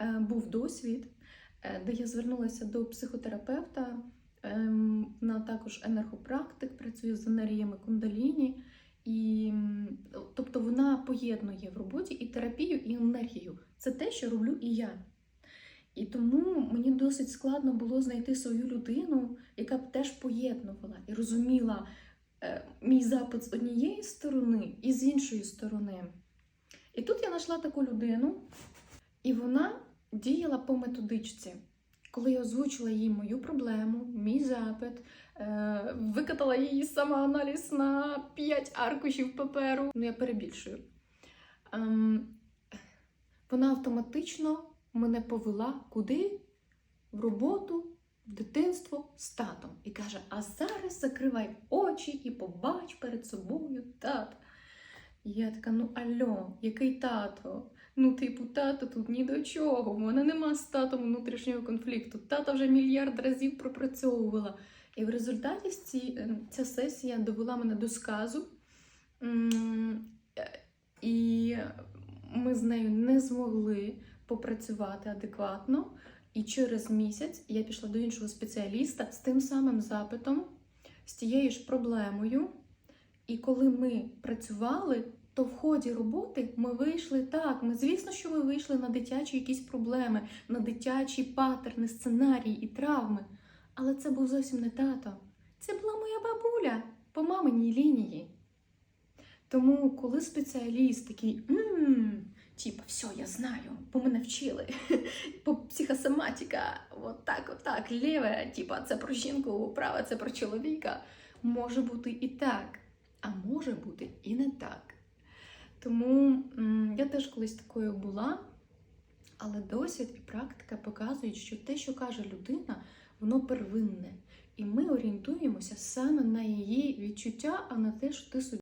е, був досвід, е, де я звернулася до психотерапевта. Ем, Вона також енергопрактик, працює з енергіями кундаліні. І, тобто вона поєднує в роботі і терапію, і енергію. Це те, що роблю і я. І тому мені досить складно було знайти свою людину, яка б теж поєднувала і розуміла е, мій запит з однієї сторони і з іншої сторони. І тут я знайшла таку людину, і вона діяла по методичці. Коли я озвучила їй мою проблему, мій запит, е, викатала її самоаналіз на 5 аркушів паперу, ну я перебільшую. Ем, вона автоматично мене повела куди? В роботу, в дитинство з татом. І каже: а зараз закривай очі і побач перед собою тата. І я така: ну альо, який тато? Ну, типу, тато тут ні до чого. У мене нема з татом внутрішнього конфлікту. Тата вже мільярд разів пропрацьовувала. І в результаті ці, е, ця сесія довела мене до сказу. Е, І ми з нею не змогли попрацювати адекватно. І через місяць я пішла до іншого спеціаліста з тим самим запитом, з тією ж проблемою. І коли ми працювали, то в ході роботи ми вийшли так. Ми, звісно, що ми вийшли на дитячі якісь проблеми, на дитячі паттерни, сценарії і травми. Але це був зовсім не тато. Це була моя бабуля по маминій лінії. Тому, коли спеціаліст такий, мм, типа, все, я знаю, бо мене вчили, по психосоматика, от так, от так, ліве, типа, це про жінку, праве це про чоловіка. Може бути і так, а може бути і не так. Тому я теж колись такою була, але досвід і практика показують, що те, що каже людина, воно первинне. І ми орієнтуємося саме на її відчуття, а на те, що ти собі.